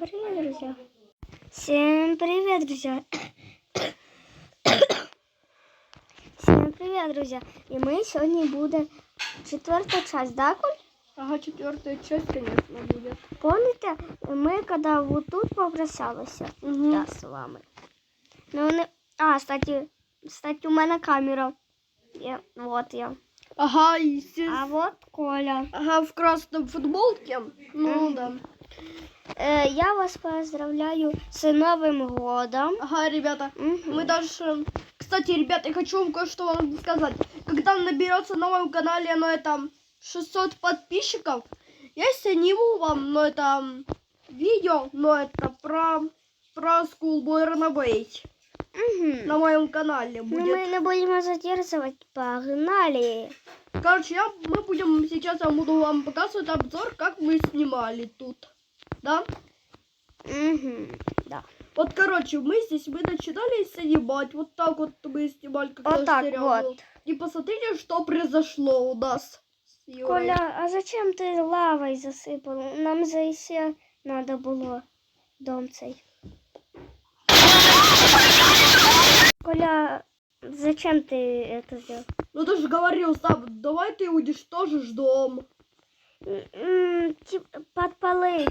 привет, друзья! Всем привет, друзья! Всем привет, друзья! И мы сегодня будем четвертая часть, да, Коль? Ага, четвертая часть, конечно, будет. Помните, ми коли вот тут попрощалися Угу. да, з вами. Ну, вони... А, кстати, кстати, у мене камера. Я... Вот я. Ага, и все- А вот Коля. Ага, в красном футболке. Ну да. Я вас поздравляю з Новим годом. Ага, ребята, Мгм. мы даже... Кстати, ребята, я хочу вам кое-что вам сказать. Когда наберется на моем канале, ну это 600 подписчиков, я сниму вам, ну это видео, но это про про Schoolboy Runaway Мгм. на моем канале Ну, будет. ми не будемо задержувати. Погнали. Короче, я, мы будем сейчас, я буду вам показывать обзор, как мы снимали тут. Да? Угу. Да. Вот, короче, мы здесь, мы начинали снимать. Вот так вот мы снимали, как Вот так сериал вот. был. И посмотрите, что произошло у нас. Коля, а зачем ти лавою засипав? Нам зайся надо було дом цей. Коля, зачем ти это сделал? Ну ты же говорил сам, давай ты уничтожишь дом. М, Подпалить.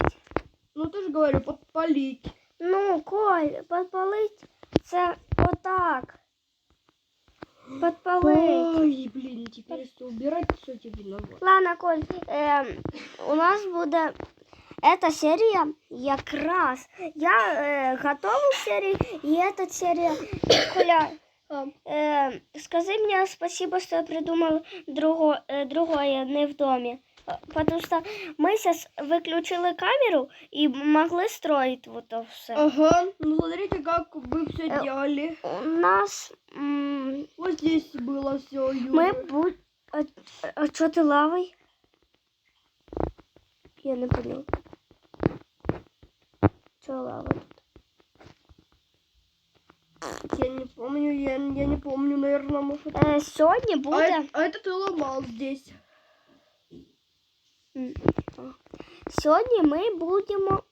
Ну ты же говорил, подпалить. Ну, Коль, подпалить це отак. Подпалить. Ой, блин, теперь если убирать, все тебе надо. Ладно, Коль, ем, у нас буде эта серія якраз. Я е, готову серію, і эта серія. Коля, А, е, скажи мне спасибо, что я придумал друго, е, другое не в доме. Потому что мы сейчас выключили камеру и могли строить вот это все. Ага, ну смотрите, как вы все Э, делали. У нас Вот здесь было все, мы будь... А, а что ты лавой? Я не понял. Что лава тут? Я не помню, я, я не помню, наверное, может. Е, сьогодні А, буде. э- а это ты ломал здесь. М, а. Сьогодні ми будемо.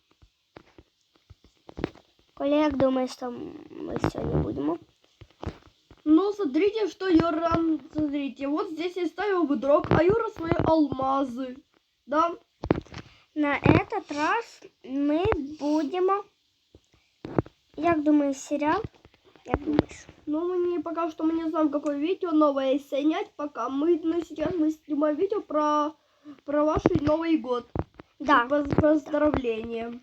Коля, як думаєш, там ми сьогодні будемо? Ну, смотрите, что Юра... Смотрите, вот здесь я ставил бедрок, а Юра свои алмазы. Да? На этот раз ми будемо. Як думаєш, серіал? Як думаєш? Ну, мы не, пока что мы не знаем, какое видео новое снять, пока мы, ну, сейчас мы снимаем видео про, про ваш Новый год. Да. Поз- Поздравления.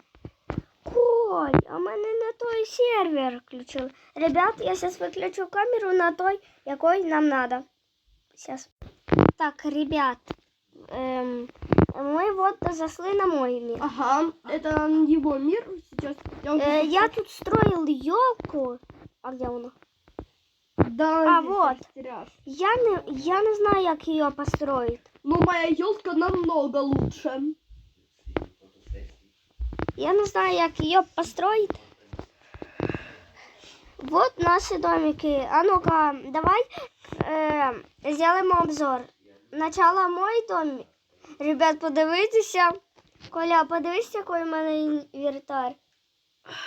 Коль, а мене на той сервер включили. Ребят, я сейчас выключу камеру на той, якой нам надо. Сейчас. Так, ребят, эм, мы вот зашли на мой мир. Ага, это его мир сейчас. Я, Э, я тут строил елку. А где она? Да, а, вот. Я не, я не знаю, як її построить Ну, моя елка намного лучше. Я не знаю, як її построить. Вот наші домики. А ну-ка, давай э, сделаем обзор. Начало мой дом. Ребят, подивіться. Коля, подивись, який у мене інвентар.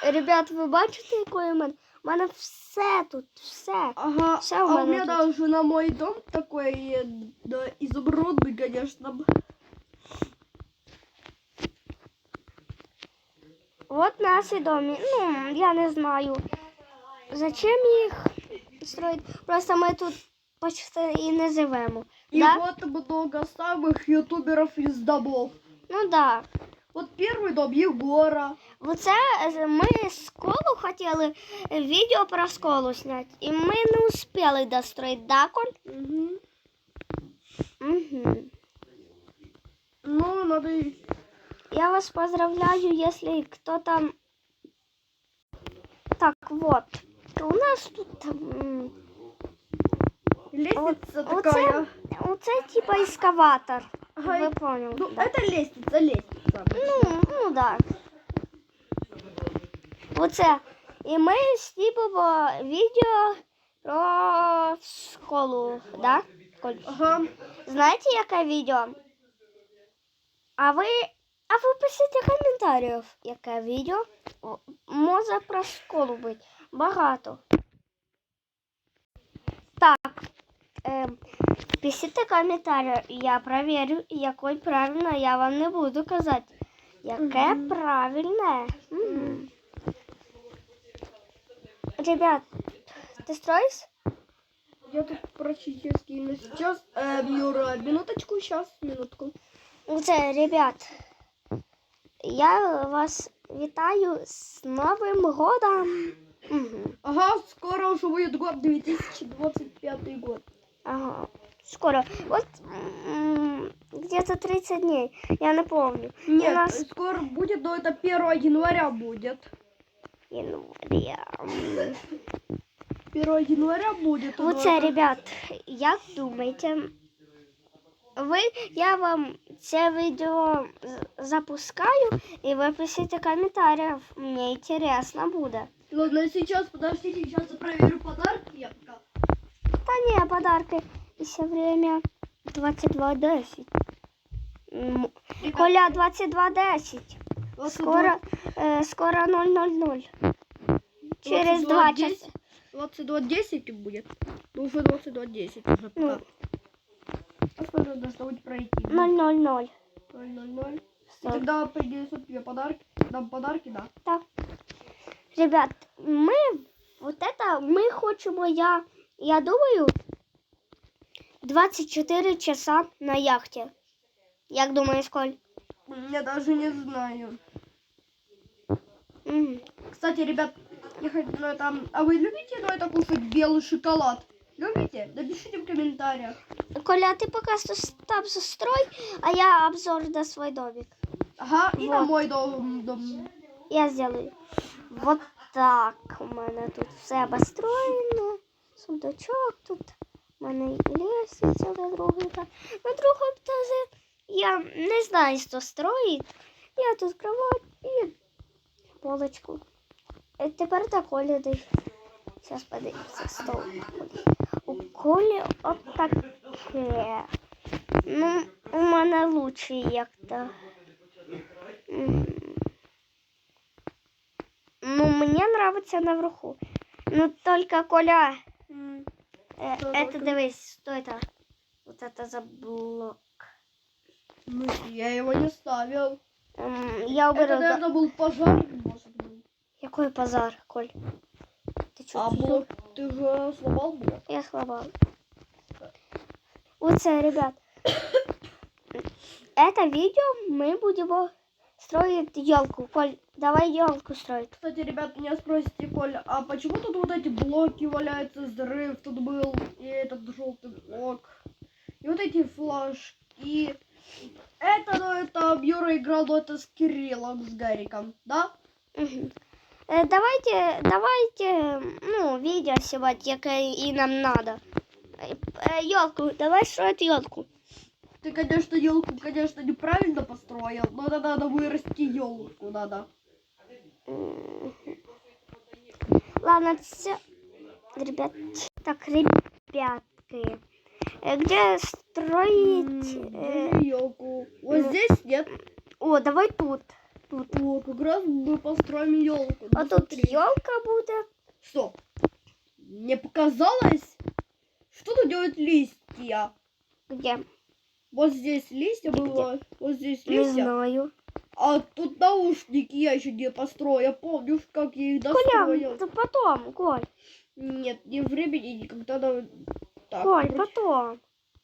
Ребят, ви бачите, який у мене? У мене все тут, все. Ага, Всё у а у меня меня тут. даже на мой дом такой, э, да, изумрудный, конечно. Вот наші домі. Ну, я не знаю. Зачем їх строить? Просто ми тут почти і не живемо. И Да? вот много самых ютуберов из домов. Ну да. Вот первый дом Егора. Оце е, ми школу хотіли е, відео про школу зняти. І ми не успіли достроїти, да, Коль? Мгм. Угу. Ну, надо... и- Я вас поздравляю, если кто там... Так, вот. У нас тут... м, Лестница вот такая. Оце типа эскаватор. Ага, Ви поняли? Ну, да. это лестница, лестница. Ну, ну да. Оце. І ми знімемо відео про школу, да? Ага. Знаєте, яке відео? А ви А ви пишіть коментарів, яке відео може про школу бути. Багато. Так. Е, пишіть коментарі, я проверю, який правильно, я вам не буду казати. Яке Мгм. правильне. Мгм. Ребят, ти строїш? Я тут практически на сейчас. Эм, Юра, минуточку, сейчас, минутку. Оце, ребят, я вас вітаю з Новим годом. Угу. Ага, скоро уже будет год 2025 год. Ага. Скоро. Вот где-то 30 дней. Я не помню. Нет, нас- скоро будет, но это 1 января будет Января. М. 1 января будет. но Оце, это- ребят, як думаєте? Ви, я вам це відео з- запускаю, і ви пишіть коментарі. Мені інтересно буде. Ладно, сейчас, подождите, сейчас я проверю подарки. Я пока. Та ні, подарки. І ще время 22.10. М, Ребят, Коля 22.10. 22 Скоро, е, скоро 000. Через 2 22.10 часа. 22.10 будет. Ну, уже 22.10 уже Ну. А скоро должно быть пройти? 000. 000. И тогда принесут тебе подарки. Дам подарки, да. Так. Ребят, ми вот это, ми хочемо, я, я думаю, 24 часа на яхті. Як думаєш, Коль? Я даже не знаю. Мгм. Кстати, ребят, я хочу, ну, это, а вы любите, ну, это кушать белый шоколад? Любите? Напишите в комментариях. Коля, ти поки що там застрой, а я обзор на свой домик. Ага, и на Вот. мой дом. дом. Я сделаю. Вот так. У мене тут все обостроєно. Сундучок тут. У мене і лестниця на другий етаж. На другому етажі я не знаю, що строїть. Я тут кровать і полочку. І тепер до Колі дай. Зараз подивимося стол. У Колі отаке. Ну, у мене лучше як-то. Мгм. Ну, мне нравится наверху. Ну, только Коля, э, Что это только? дивись, что это? Вот это за блок. Ну, я его не ставил. М, я Это, уберу. да- наверное, был пожар, может быть. Какой позор, Коль? Ты чё? А ты же сломал блок? Я сломал. Вот это, ребят. Это видео мы будем строить елку. Коль, давай елку строить. Кстати, ребят, меня спросите, Коля, а почему тут вот эти блоки валяются, взрыв тут был, и этот желтый блок, и вот эти флажки. Это, ну, это Юра играл, ну, это с Кириллом, с Гариком, да? Мгм. Е, Давайте, давайте, ну, видео снимать, яке і нам надо. Елку, давай строить елку. Ты, конечно, елку, конечно, неправильно построил, но это надо вырасти елку, надо. Ладно, це... Ребят, так, ребятки. Где строить... э, елку. Вот здесь нет. О, давай тут. О, как раз мы построим елку. А тут елка буде. Стоп. Мне показалось, что тут делают листья. Где? Вот здесь листья Где? было, вот здесь Не листья. знаю. А тут наушники я еще не построю. Я помню, как я их Коля, достроил. это потом, Коль. Нет, ни времени, никогда на... Так, Коль, короче, потом.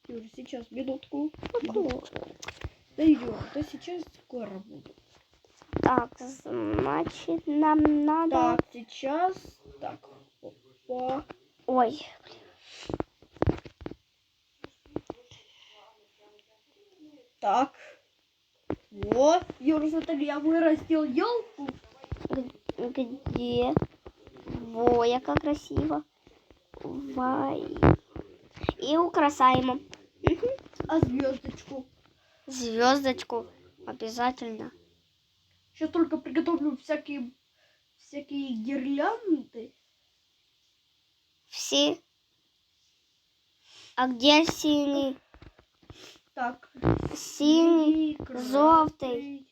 Юр, сейчас, минутку. Потом. Да Юр, да сейчас скоро буду. Так, значит, нам надо... Так, сейчас. Так. Опа. Ой, Так. Вот, Юр, смотри, я вырастил елку. Где? Во, яка красиво. Вай. І украсаємо. Мгм. А звездочку? Звездочку. Обязательно. Сейчас только приготовлю всякие всякие гирлянды. Всі. А где синий? Так. Синий, красный, желтый.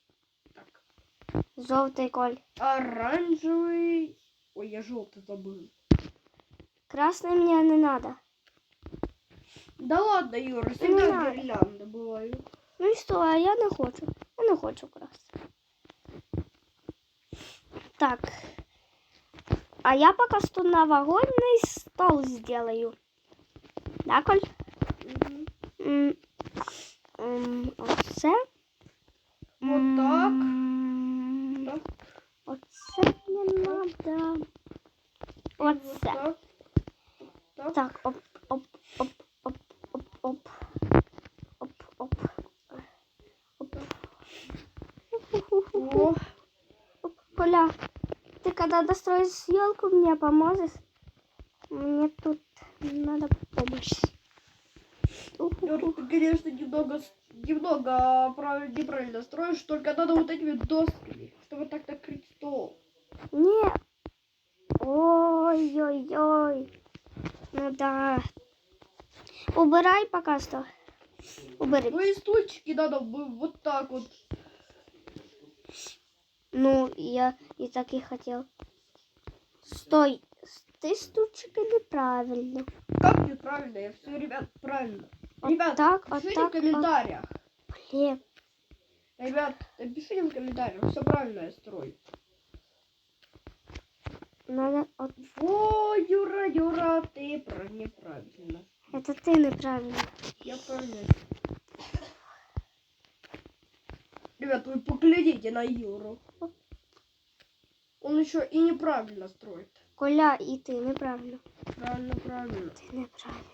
Жовтий коль. Оранжевый. Ой, я желтый забыл. Красний мені не треба. Да ладно, Юра, Не всегда надо. гирлянды бывают. Ну і що, а я не хочу. Я не хочу красти. Так. А я пока что новогодний стол сделаю. Да, Коль? Мгм. М, м, Оце. Вот так. М, Так. Оце не надо. Вот Оце. так. Так. Так, оп, оп, оп, оп, оп, оп. Оп, оп. Оп. О, Оп, Коля, ты когда достроишь елку, мне поможешь? Мне тут надо помощь. Ты, конечно, немного, немного прав- неправильно строишь, только надо вот этими досками, чтобы так накрыть стол. Не. Ой-ой-ой. Ну да. Убирай пока что. Убери. Ну и стульчики надо вот так вот. Ну, я и так и хотел. Стой. Ты стульчики неправильно. Как неправильно? Я все, ребят, правильно. Вот Ребят, так, вот пишите так, в комментариях. Блин. Ребят, напишите в комментариях, все правильно я строю. Надо вот О, Юра, Юра, ты неправильно. Это ты неправильно. Я правильно. Ребят, вы поглядите на Юру. Он еще и неправильно строит. Коля, и ты неправильно. Правильно, правильно. Ты неправильно.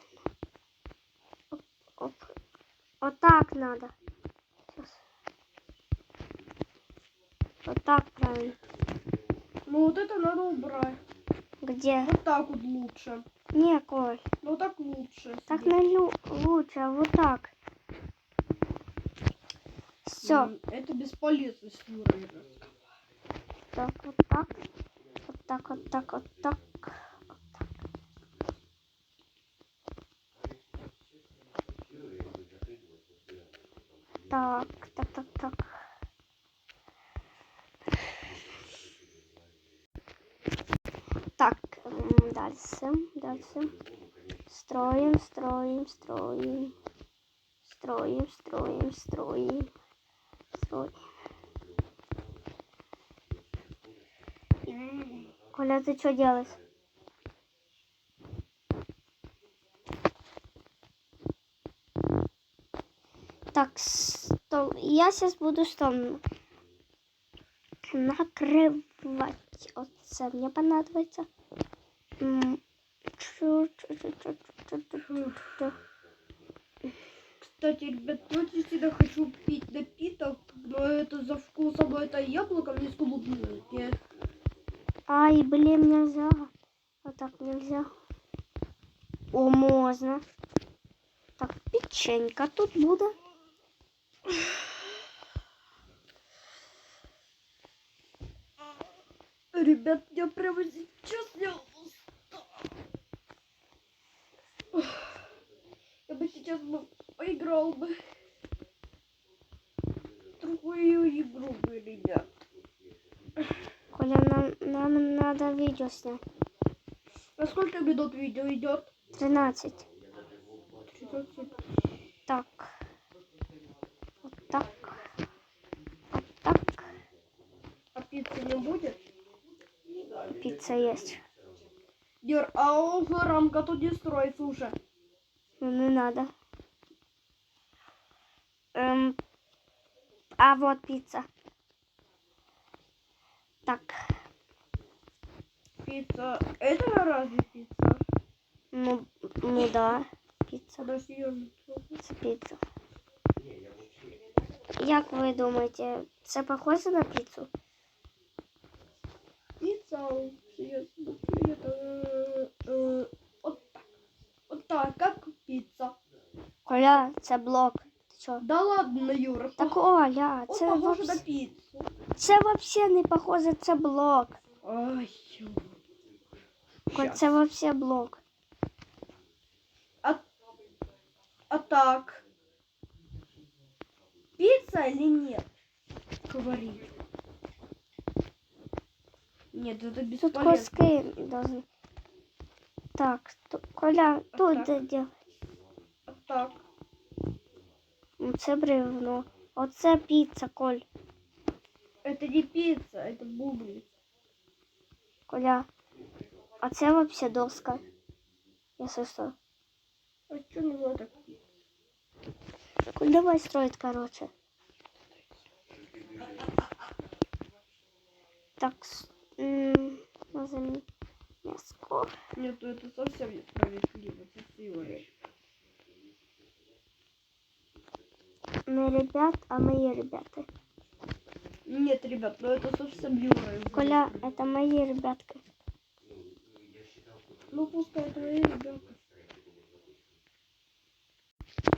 Оп, оп. Вот так надо. Сейчас. Вот так правильно. Ну вот это надо убрать. Где? Вот так вот лучше. Не, Коль. Ну так лучше. Так лю- лучше, а вот так. Все. Это бесполезно с Юрой. Так, вот так. Вот так, вот так, вот так. Вот так. Так, так, так, так. Так, дальше, дальше. Строим, строим, строим. Строим, строим, строим. Строим. Коля, ты что делаешь? Так, стол. Я сейчас буду стол накрывать. Оце мне понадобится. Кстати, ребят, очень сильно хочу пить напиток, но это за вкусом это яблоко не сколубнете. Ай, блин, нельзя. Вот так нельзя. О, можно. Так, печенька тут буде. Ребят, я прямо сейчас не устал. Я бы сейчас бы поиграл бы другую игру бы, ребят. Коля, нам, нам надо видео снять. На сколько минут видео идет? 13. 13. Так. Вот так. Вот так. А пиццы не будет? Пицца есть. Дер, а уже рамка тут не строится уже. Ну, не надо. Эм, а вот пицца. Так. Пицца. Это разве пицца? Ну, ну да. Пицца. Подожди, я не Це піца. Як ви думаєте, це похоже на піцу? Пицца. Я смотрю, это, э, э, вот так. Вот так, как пицца. Коля, це блок. Що? Да ладно, Юра. Так Оля, це вообще, на пиццу. це вообще не похоже, це блок. Коль, Щас. це вообще блок. А, а так? Пицца или нет? Говори. Нет, это Тут бесполезно. коски должны. Так, ту- Коля, А тут так? де діл. А Так. Ну, Це бревно. Оце піца, Коль. Это не пицца, это бублик. Коля. А це вообще доска. Если что. А что не так? Коль, давай строить, короче. Так, назови мяско. Нет, ну это совсем несправедливо. Красиво. Не ребят, а мои ребята. Нет, ребят, ну это совсем Юра. Коля, это мои ребятки. Ну пускай твои ребята.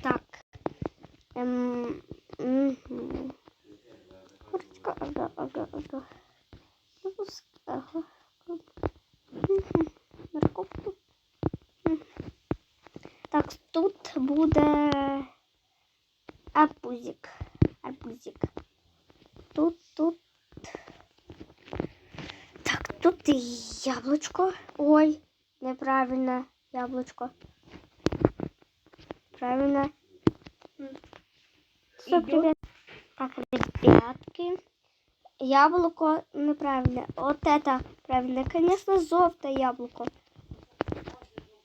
Так. Эм. Курочка, ага, ага, ага. Допуск, ага. Мгм. Морковку. Так, тут буде арбузик. Арбузик. Тут, тут. Так, тут і яблучко. Ой, неправильно яблучко. Правильно. Стоп, Идёт. ребят. Так, ребятки. Яблоко неправильно. Вот это правильно. Конечно, желтое яблоко.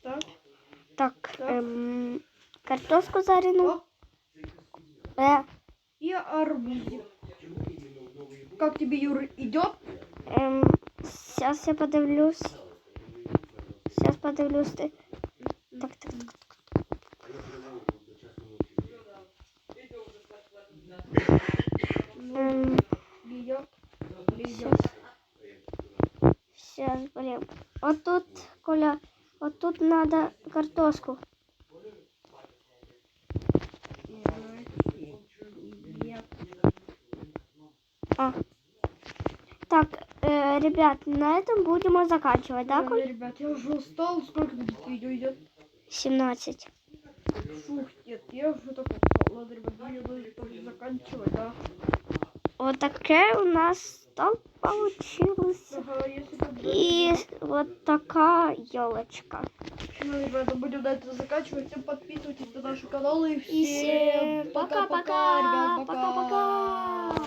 Так. Так, Так. эм, картошку заряну. Э, и арбузик. Как тебе, Юра, идет? эм, сейчас я подивлюсь. Сейчас подивлюсь. Ты. Так, так, так. Эм, сейчас. Сейчас, блин. Вот тут, Коля, вот тут надо картошку. А. Так, э, ребят, на этом будем заканчивать, да, Коль? ребят, я уже устал. Сколько будет видео идет? 17. Фух, нет, я уже так устал. Ладно, ребят, нужно тоже заканчивать, да? Вот такая у нас там получилась. Ага. И вот такая елочка. Ну, ребята, будем на это заканчивать. Всем подписывайтесь на наш канал и всем пока-пока. ребят, пока. Пока-пока.